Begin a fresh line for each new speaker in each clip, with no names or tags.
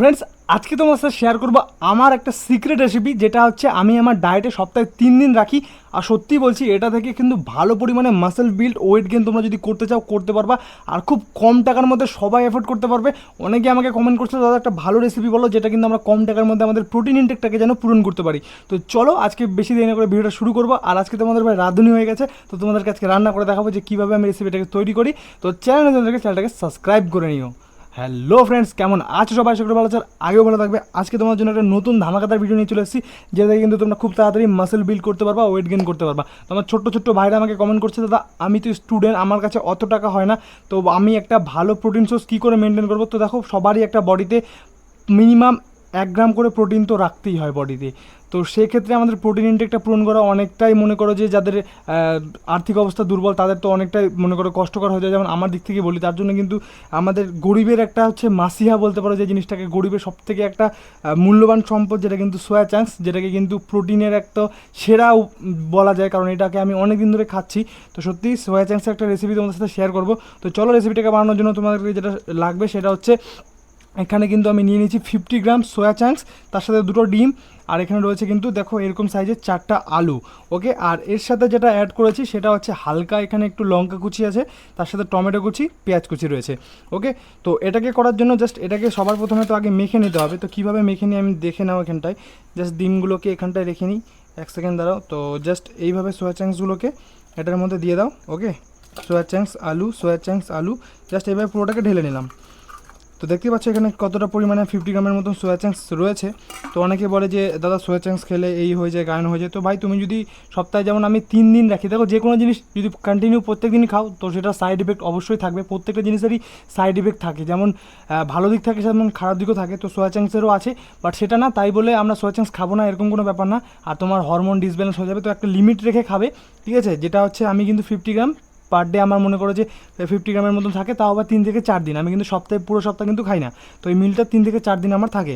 Friends আজকে তোমার সাথে শেয়ার করব আমার একটা সিক্রেট রেসিপি যেটা হচ্ছে আমি আমার ডায়েটে সপ্তাহে তিন দিন রাখি। আর সত্যি বলছি, এটা থেকে কিন্তু ভালো পরিমাণে মাসেল বিল্ড ওয়েট গেন তোমরা যদি করতে চাও, করতে পারবা। আর খুব কম টাকার মধ্যে সবাই এফোর্ড করতে পারবে। অনেকে আমাকে কমেন্ট করছে, দাদা, একটা ভালো রেসিপি বলো, যেটা কিন্তু আমরা কম টাকার মধ্যে আমাদের প্রোটিন ইনটেকটাকে যেন পূরণ করতে পারি। তো চলো, আজকে বেশি দেরি না করে ভিডিওটা শুরু করব। আর আজকে তোমাদের ভাই রাঁধুনি হয়ে গেছে, তো তোমাদেরকে আজকে রান্না করে দেখাবো যে কীভাবে আমি রেসিপিটাকে তৈরি করি। তো চ্যানেল তোমাদেরকে চ্যানেলটাকে সাবস্ক্রাইব করে নিও। হ্যালো ফ্রেন্ডস, কেমন আছো সবাই? সকলে ভালো আছো। আগেও ভালো থাকবে। আজকে তোমার জন্য একটা নতুন ধামাকাতার ভিডিও নিয়ে চলে এসেছি, যেটা কিন্তু তোমরা খুব তাড়াতাড়ি মাসেল বিল্ড করতে পারবা ওয়েট গেন করতে পারবা। তোমার ছোট্ট ছোট্ট ভাইরা আমাকে কমেন্ট করছে, দাদা, আমি তো স্টুডেন্ট আমার কাছে অত টাকা হয় না। তো আমি একটা ভালো প্রোটিন সোর্স কী করে মেনটেন করব? তো দেখো, সবারই একটা বডিতে মিনিমাম এক গ্রাম করে প্রোটিন তো রাখতেই হয় বডিতে তো। সেক্ষেত্রে আমাদের প্রোটিন ইনটেকটা পূরণ করা অনেকটাই মনে করো যে যাদের আর্থিক অবস্থা দুর্বল, তাদের তো অনেকটাই মনে করো কষ্টকর হয়ে যায়। যেমন আমার দিক থেকে বলি, তার জন্য কিন্তু আমাদের গরিবের একটা হচ্ছে মাসিহা বলতে পারো যে জিনিসটাকে। গরিবের সব থেকে একটা মূল্যবান সম্পদ যেটা কিন্তু সোয়া চান্স যেটাকে কিন্তু প্রোটিনের একটা সেরা বলা যায়। কারণ এটাকে আমি অনেক দিন ধরে খাচ্ছি। তো সত্যি সোয়া চান্সের একটা রেসিপি তোমাদের সাথে শেয়ার করব। তো চলো রেসিপিটাকে বানানোর জন্য তোমাদেরকে যেটা লাগবে সেটা হচ্ছে এখানে কিন্তু আমি নিয়ে নিয়েছি ফিফটি গ্রাম সোয়া চাংস তার সাথে দুটো ডিম, আর এখানে রয়েছে কিন্তু দেখো এরকম সাইজের চারটা আলু ওকে আর এর সাথে যেটা অ্যাড করেছি সেটা হচ্ছে হালকা এখানে একটু লঙ্কা কুচি আছে, তার সাথে টমেটো কুচি, পেঁয়াজ কুচি রয়েছে ওকে তো এটাকে করার জন্য জাস্ট এটাকে সবার প্রথমে তো আগে মেখে নিতে হবে, তো কীভাবে মেখে নিই আমি দেখে নাও এখানটায় জাস্ট ডিমগুলোকে এখানটায় রেখে নিই, এক সেকেন্ড দাঁড়াও, তো জাস্ট এইভাবে সোয়া চাংসগুলোকে এটার মধ্যে দিয়ে দাও ওকে সোয়া চাংস আলু সোয়া চাংস আলু জাস্ট এইভাবে পুরোটাকে ঢেলে নিলাম। তো দেখতে পাচ্ছ এখানে কতটা পরিমাণে ফিফটি গ্রামের মতন সোয়া চাংস রয়েছে। তো অনেকে বলে যে, দাদা সোয়া চাংস খেলে এই হয়ে যায়, গায়ন হয়ে যায়। তো ভাই, তুমি যদি সপ্তাহে যেমন আমি তিন দিন রাখি, দেখো যে কোনো জিনিস যদি কন্টিনিউ প্রত্যেক দিনই খাও, তো সেটা সাইড ইফেক্ট অবশ্যই থাকবে। প্রত্যেকটা জিনিসেরই সাইড ইফেক্ট থাকে। যেমন ভালো দিক থাকে যেমন খারাপ দিকও থাকে। তো সোয়া চাংসেরও আছে বাট সেটা না, তাই বলে আমরা সোয়া চাংস খাব না, এরকম কোনো ব্যাপার না। আর তোমার হরমোন ডিসব্যালেন্স হয়ে যাবে, তো একটা লিমিট রেখে খাবে, ঠিক আছে? যেটা হচ্ছে, আমি কিন্তু ফিফটি গ্রাম পার ডে আমার মনে করো যে ফিফটি গ্রামের মতন থাকে, তাও আবার তিন থেকে চার দিন। আমি কিন্তু সপ্তাহে, পুরো সপ্তাহ কিন্তু খাই না। তো এই মিলটা তিন থেকে চার দিন আমার থাকে।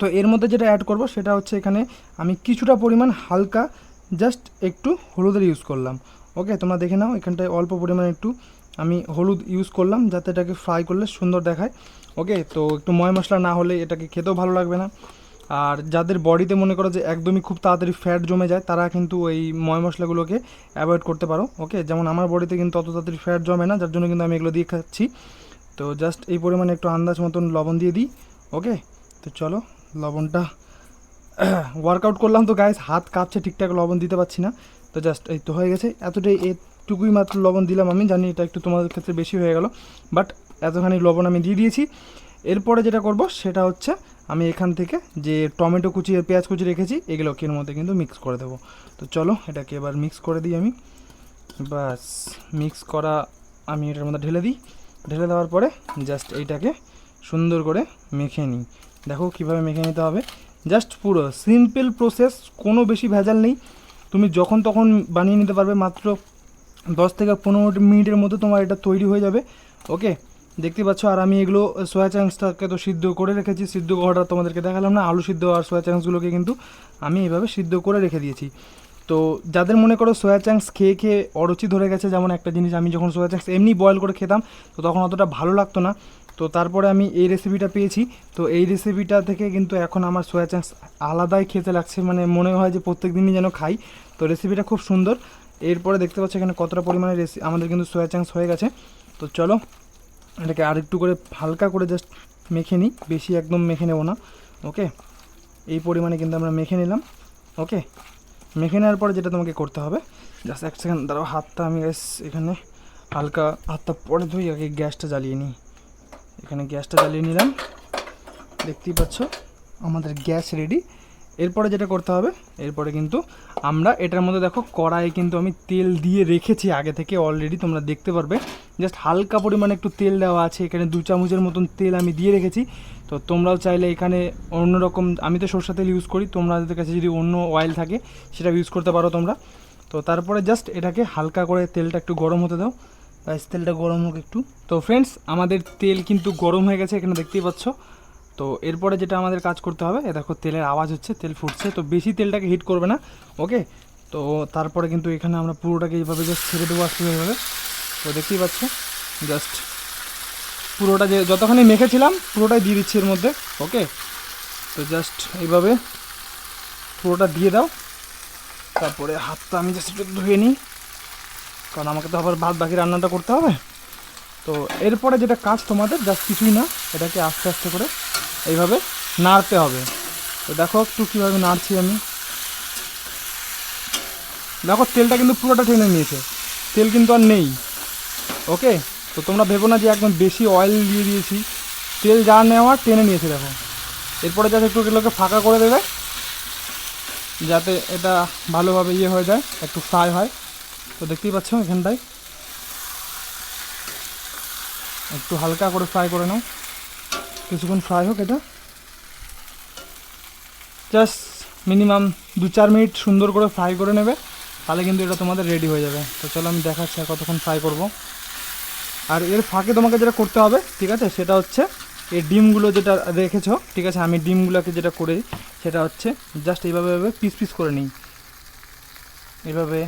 তো এর মধ্যে যেটা অ্যাড করব, সেটা হচ্ছে এখানে আমি কিছুটা পরিমাণ হালকা জাস্ট একটু হলুদের ইউজ করলাম। ওকে তোমরা দেখে নাও, এখানটায় অল্প পরিমাণে একটু আমি হলুদ ইউজ করলাম, যাতে এটাকে ফ্রাই করলে সুন্দর দেখায়। ওকে তো একটু ময় মশলা না হলে এটাকে খেতেও ভালো লাগবে না। আর যাদের বডিতে মনে করো যে একদমই খুব তাড়াতাড়ি ফ্যাট জমে যায়, তারা কিন্তু এই ময় মশলাগুলোকে অ্যাভয়েড করতে পারো ওকে যেমন আমার বডিতে কিন্তু অত তাড়াতাড়ি ফ্যাট জমে না, যার জন্য কিন্তু আমি এগুলো দিয়ে খাচ্ছি। তো জাস্ট এই পরিমাণে একটু আন্দাজ মতন লবণ দিয়ে দিই ওকে তো চলো, লবণটা ওয়ার্কআউট করলাম তো গাইস হাত কাঁপছে, ঠিকঠাক লবণ দিতে পারছি না। তো জাস্ট এই তো হয়ে গেছে, এতটাই এটুকুই মাত্র লবণ দিলাম আমি, জানি এটা একটু তোমাদের ক্ষেত্রে বেশি হয়ে গেল বাট এতখানি লবণ আমি দিয়ে দিয়েছি। এরপরে যেটা করব, সেটা হচ্ছে আমি এখান থেকে যে টমেটো কুচি আর পেঁয়াজ কুচি রেখেছি এগুলোকে এর মধ্যে কিন্তু মিক্স করে দেবো। তো চলো, এটাকে এবার মিক্স করে দিই আমি। বাস মিক্স করা আমি এটার মধ্যে ঢেলে দিই। ঢেলে দেওয়ার পরে জাস্ট এইটাকে সুন্দর করে মেখে নিই। দেখো কীভাবে মেখে নিতে হবে। জাস্ট পুরো সিম্পল প্রসেস কোনো বেশি ভেজাল নেই। তুমি যখন তখন বানিয়ে নিতে পারবে, মাত্র দশ থেকে পনেরো মিনিটের মধ্যে তোমার এটা তৈরি হয়ে যাবে। ওকে দেখতে পাচ্ছ, আর আমি এগুলো সোয়া চাংসটাকে তো সিদ্ধ করে রেখেছি। সিদ্ধ করাটা তোমাদেরকে দেখালাম না। আলু সিদ্ধ আর সোয়া চাংসগুলোকে কিন্তু আমি এভাবে সিদ্ধ করে রেখে দিয়েছি। তো যাদের মনে করো সোয়া চাংস খেয়ে খেয়ে অরুচি ধরে গেছে, যেমন একটা জিনিস, আমি যখন সোয়া চাংস এমনি বয়েল করে খেতাম, তো তখন অতটা ভালো লাগতো না। তো তারপরে আমি এই রেসিপিটা পেয়েছি। তো এই রেসিপিটা থেকে কিন্তু এখন আমার সোয়া চাংস আলাদাই খেতে লাগছে। মানে মনে হয় যে প্রত্যেক দিনই যেন খাই। তো রেসিপিটা খুব সুন্দর। এরপরে দেখতে পাচ্ছ এখানে কতটা পরিমাণে রেসি আমাদের কিন্তু সোয়া চাংস হয়ে গেছে। তো চলো এটাকে আরেকটু করে হালকা করে জাস্ট মেখে নিই, বেশি একদম মেখে নেব না ওকে এই পরিমাণে কিন্তু আমরা মেখে নিলাম ওকে মেখে নেওয়ার পরে যেটা তোমাকে করতে হবে জাস্ট এক সেকেন্ড দাঁড়াও, হাতটা আমি গ্যাস এখানে হালকা হাতটা পরে ধুই আগে গ্যাসটা জ্বালিয়ে নিই। এখানে গ্যাসটা জ্বালিয়ে নিলাম, দেখতেই পাচ্ছ, আমাদের গ্যাস রেডি এরপরে যেটা করতে হবে, এরপরে কিন্তু আমরা, এটার মধ্যে দেখো কড়াইয়ে কিন্তু আমি তেল দিয়ে রেখেছি আগে থেকে অলরেডি তোমরা দেখতে পারবে। জাস্ট হালকা পরিমাণে একটু তেল দেওয়া আছে, এখানে দু চামচের মতন তেল আমি দিয়ে রেখেছি। তো তোমরাও চাইলে এখানে অন্য রকম আমি তো সরষা তেল ইউজ করি, তোমাদের কাছে যদি অন্য অয়েল থাকে সেটা ইউজ করতে পারো তোমরা। তো তারপরে জাস্ট এটাকে হালকা করে তেলটা একটু গরম হতে দাও। রাইস তেলটা গরম হোক একটু। তো ফ্রেন্ডস আমাদের তেল কিন্তু গরম হয়ে গেছে এখানে দেখতেই পাচ্ছ। তো এরপরে যেটা আমাদের কাজ করতে হবে, এ দেখো তেলের আওয়াজ হচ্ছে, তেল ফুটছে। তো বেশি তেলটাকে হিট করবে না ওকে তো তারপরে কিন্তু এখানে আমরা পুরোটাকে এইভাবে জাস্ট ছেড়ে দেবো আসতে এইভাবে তো দেখতেই পাচ্ছ জাস্ট পুরোটা যে যতখানি মেখেছিলাম, পুরোটাই দিয়ে দিচ্ছি এর মধ্যে ওকে তো জাস্ট এইভাবে পুরোটা দিয়ে দাও। তারপরে হাতটা আমি জাস্ট একটু ধুয়ে নিই, কারণ আমাকে তো আবার বাদ বাকি রান্নাটা করতে হবে। তো এরপরে যেটা কাজ তোমাদের জাস্ট কিছুই না, এটাকে আস্তে আস্তে করে এইভাবে নাড়তে হবে। তো দেখো একটু কীভাবে নাড়ছি আমি। দেখো তেলটা কিন্তু পুরোটা টেনে নিয়েছে, তেল কিন্তু আর নেই। ওকে তো তোমরা ভেবো না যে একদম বেশি অয়েল দিয়ে দিয়েছি। তেল যা নেওয়া টেনে নিয়েছে দেখো। এরপরে যাতে একটু এগুলোকে ফাঁকা করে দেবে, যাতে এটা ভালোভাবে ইয়ে হয়ে যায়, একটু ফ্রাই হয়। তো দেখতেই পাচ্ছ এখানটায়। একটু হালকা করে ফ্রাই করে নাও। কিছুক্ষণ ফ্রাই হোক এটা। জাস্ট মিনিমাম দু চার মিনিট সুন্দর করে ফ্রাই করে নেবে, তাহলে কিন্তু এটা তোমাদের রেডি হয়ে যাবে। তো চলো আমি দেখাচ্ছি কতক্ষণ ফ্রাই করব। আর এর ফাঁকে তোমাকে যেটা করতে হবে, ঠিক আছে, সেটা হচ্ছে এই ডিমগুলো যেটা রেখেছো, ঠিক আছে, আমি ডিমগুলোকে যেটা করে সেটা হচ্ছে জাস্ট এইভাবে এইভাবে পিস পিস করে নিই। এভাবে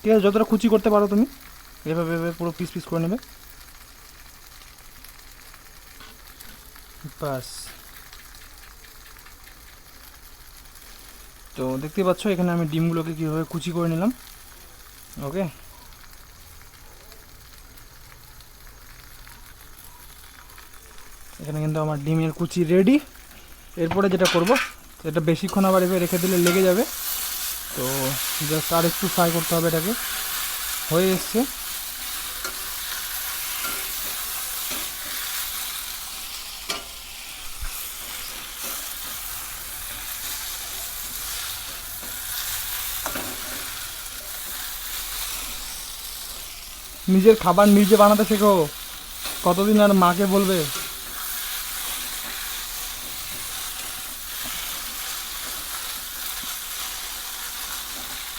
ঠিক আছে, যতটা কুচি করতে পারো তুমি এভাবে এভাবে পুরো পিস পিস করে নেবে। বাস তো দেখতে পাচ্ছ, এখানে আমি ডিমগুলোকে কীভাবে কুচি করে নিলাম ওকে এখানে কিন্তু আমার ডিমের কুচি রেডি এরপরে যেটা করব এটা বেশিক্ষণ আবার এভাবে রেখে দিলে লেগে যাবে। তো জাস্ট আর একটু ফ্রাই করতে হবে এটাকে। হয়ে এসছে। নিজের খাবার নিজে বানাতে শেখো। কতদিন আর মাকে বলবে?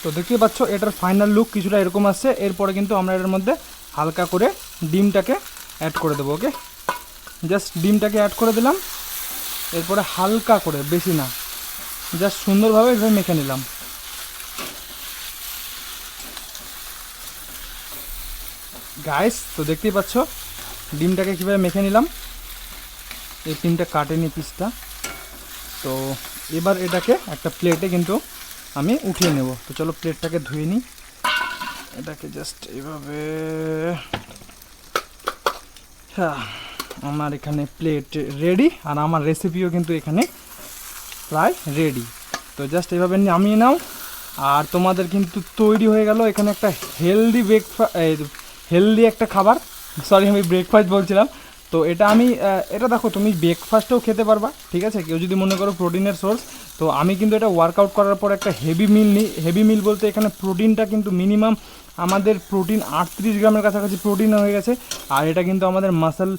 তো দেখতে পাচ্ছ, এটার ফাইনাল লুক কিছুটা এরকম আসছে। এরপরে কিন্তু আমরা এটার মধ্যে হালকা করে ডিমটাকে অ্যাড করে দেবো ওকে জাস্ট ডিমটাকে অ্যাড করে দিলাম। এরপরে হালকা করে, বেশি না। জাস্ট সুন্দরভাবে এভাবে মেখে নিলাম। গাইস তো দেখতেই পাচ্ছ, ডিমটাকে কীভাবে মেখে নিলাম। এই ডিমটা কাটেনি পিসটা তো এবার এটাকে একটা প্লেটে কিন্তু আমি উঠিয়ে নেব। তো চলো প্লেটটাকে ধুয়ে নিই। এটাকে জাস্ট এইভাবে। হ্যাঁ আমার এখানে প্লেট রেডি আর আমার রেসিপিও কিন্তু এখানে প্রায় রেডি তো জাস্ট এইভাবে নামিয়ে নাও। আর তোমাদের কিন্তু তৈরি হয়ে গেল এখানে একটা হেলদি ব্রেকফাস্ট হেলদি একটা খাবার। সরি আমি ব্রেকফাস্ট বলছিলাম। তো এটা আমি এটা দেখো, তুমি ব্রেকফাস্টেও খেতে পারবা, ঠিক আছে? কেউ যদি মনে করো প্রোটিনের সোর্স তো আমি কিন্তু এটা ওয়ার্কআউট করার পর একটা হেভি মিল নিই হেভি মিল বলতে এখানে প্রোটিনটা কিন্তু মিনিমাম আমাদের প্রোটিন আটত্রিশ গ্রামের কাছাকাছি প্রোটিন হয়ে গেছে, আর এটা কিন্তু আমাদের মাসেল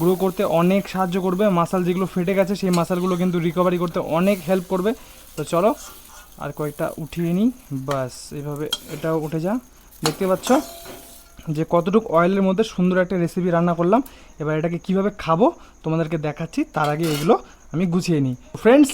গ্রো করতে অনেক সাহায্য করবে মাসাল যেগুলো ফেটে গেছে, সেই মাসালগুলো কিন্তু রিকভারি করতে অনেক হেল্প করবে। তো চলো, আর কয়েকটা উঠিয়ে নিই বাস এভাবে এটাও উঠে যা, দেখতে পাচ্ছ? যে কতটুকু অয়েলের মধ্যে সুন্দর একটা রেসিপি রান্না করলাম, এবার এটাকে কীভাবে খাব তোমাদেরকে দেখাচ্ছি, তার আগে এগুলো আমি গুছিয়ে নিই। ফ্রেন্ডস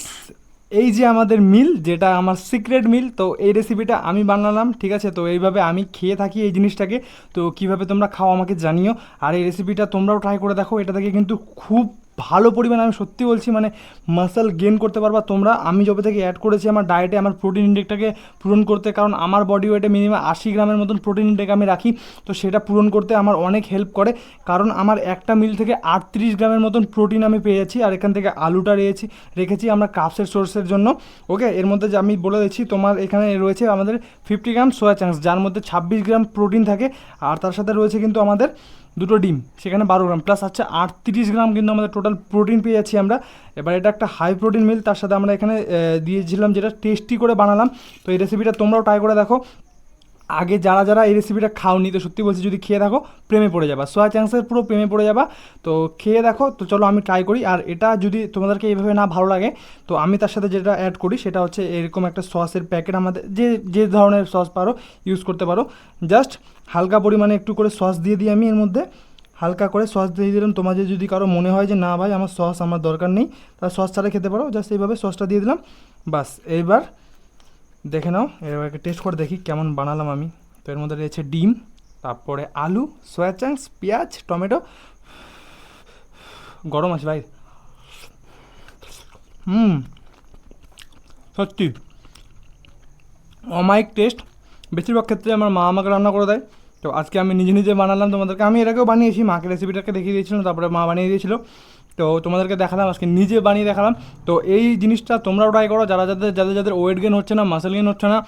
এই যে আমাদের মিল যেটা আমার সিক্রেট মিল তো এই রেসিপিটা আমি বানালাম, ঠিক আছে? তো এইভাবে আমি খেয়ে থাকি এই জিনিসটাকে। তো কীভাবে তোমরা খাও আমাকে জানিও। আর এই রেসিপিটা তোমরাও ট্রাই করে দেখো, এটা থেকে কিন্তু খুব ভালো পরিমাণে আমি সত্যি বলছি মানে মাসেল গেন করতে পারবা তোমরা। আমি যবে থেকে অ্যাড করেছি আমার ডায়েটে আমার প্রোটিন ইনটেকটাকে পূরণ করতে, কারণ আমার বডি ওয়েটে মিনিমাম আশি গ্রামের মতন প্রোটিন ইনটেক আমি রাখি। তো সেটা পূরণ করতে আমার অনেক হেল্প করে, কারণ আমার একটা মিল থেকে আটত্রিশ গ্রামের মতন প্রোটিন আমি পেয়ে যাচ্ছি, আর এখান থেকে আলুটা রেখেছি রেখেছি আমরা কাপসের সোর্সের জন্য। ওকে এর মধ্যে যে আমি বলে দিচ্ছি, তোমার এখানে রয়েছে আমাদের ফিফটি গ্রাম সোয়া চাংস যার মধ্যে ছাব্বিশ গ্রাম প্রোটিন থাকে, আর তার সাথে রয়েছে কিন্তু আমাদের দুটো ডিম, সেখানে বারো গ্রাম। প্লাস হচ্ছে আটত্রিশ গ্রাম কিন্তু আমাদের টোটাল প্রোটিন পেয়ে যাচ্ছি আমরা। এবার এটা একটা হাই প্রোটিন মিল তার সাথে আমরা এখানে দিয়েছিলাম যেটা টেস্টি করে বানালাম। তো এই রেসিপিটা তোমরাও ট্রাই করে দেখো। আগে যারা যারা এই রেসিপিটা খাওনি, তো সত্যি বলছি যদি খেয়ে দেখো প্রেমে পড়ে যাবা। সোয়া চাংসের পুরো প্রেমে পড়ে যাবা। তো খেয়ে দেখো, তো চলো আমি ট্রাই করি। আর এটা যদি তোমাদেরকে এইভাবে না ভালো লাগে, তো আমি তার সাথে যেটা অ্যাড করি, সেটা হচ্ছে এরকম একটা সসের প্যাকেট আমাদের, যে যে ধরনের সস পারো ইউজ করতে পারো। জাস্ট হালকা পরিমাণে একটু করে সস দিয়ে দিই আমি এর মধ্যে। হালকা করে সস দিয়ে দিলাম। তোমাদের যদি কারও মনে হয় যে, না ভাই, আমার সস আমার দরকার নেই, তাহলে সস ছাড়া খেতে পারো। জাস্ট এইভাবে সসটা দিয়ে দিলাম। বাস, এইবার দেখে নাও এবার টেস্ট করে দেখি কেমন বানালাম আমি। তো এর মধ্যে রয়েছে ডিম, তারপরে আলু সয়া চাংস পেঁয়াজ, টমেটো। গরম আছে ভাই। হুম, সত্যি। অমায়িক টেস্ট বেশিরভাগ ক্ষেত্রে আমার মা আমাকে রান্না করে দেয়। তো আজকে আমি নিজে নিজে বানালাম তোমাদেরকে। আমি আগেও বানিয়েছি, মাকে রেসিপিটাকে দেখিয়ে দিয়েছিলাম, তারপরে মা বানিয়ে দিয়েছিল। তো তোমাদেরকে দেখালাম, আজকে নিজে বানিয়ে দেখালাম। তো এই জিনিসটা তোমরাও ট্রাই করো, যারা যাদের যাদের যাদের ওয়েট গেন হচ্ছে না মাসেল গেন হচ্ছে না,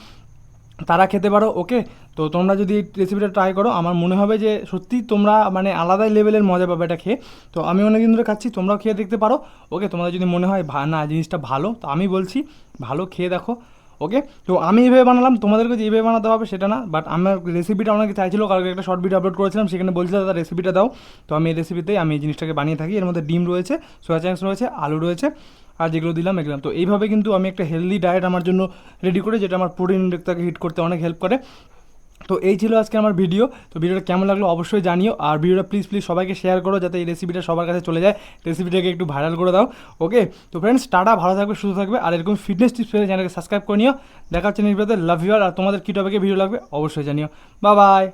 তারা খেতে পারো ওকে তো তোমরা যদি এই রেসিপিটা ট্রাই করো, আমার মনে হবে যে সত্যি তোমরা মানে আলাদাই লেভেলের মজা পাবে এটা খেয়ে। তো আমি অনেকদিন ধরে খাচ্ছি, তোমরাও খেয়ে দেখতে পারো ওকে তোমাদের যদি মনে হয় না, জিনিসটা ভালো, তো আমি বলছি, ভালো খেয়ে দেখো। ওকে তো আমি এইভাবে বানালাম, তোমাদেরকে যে এইভাবে বানাতে হবে সেটা না বাট আমার রেসিপিটা অনেকে চাইছিল, কালকে একটা শর্ট ভিডিও আপলোড করেছিলাম, সেখানে বলছিল, দাদা রেসিপিটা দাও। তো আমি এই রেসিপিতেই আমি এই জিনিসটাকে বানিয়ে থাকি। এর মধ্যে ডিম রয়েছে সোয়া চ্যাংস রয়েছে, আলু রয়েছে, আর যেগুলো দিলাম, এগুলো। তো এইভাবে কিন্তু আমি একটা হেলদি ডায়েট আমার জন্য রেডি করি, যেটা আমার প্রোটিন তাকে হিট করতে অনেক হেল্প করে। তো এই ছিল আজকে আমার ভিডিও তো ভিডিওটা কেমন লাগল অবশ্যই জানিও। আর ভিডিওটা প্লিজ প্লিজ সবাইকে শেয়ার করো যাতে এই রেসিপিটা সবার কাছে চলে যায়। রেসিপিটাকে একটু ভাইরাল করে দাও। ওকে তো ফ্রেন্ডস টাটা, ভালো থাকবে, সুস্থ থাকবে। আর এরকম ফিটনেস টিপস পেলে চ্যানেলকে সাবস্ক্রাইব করে নিও। দেখা হচ্ছে ভিডিওতে লাভ ইউ আর তোমাদের কী টপিকে ভিডিও লাগবে অবশ্যই জানিও। বা বাই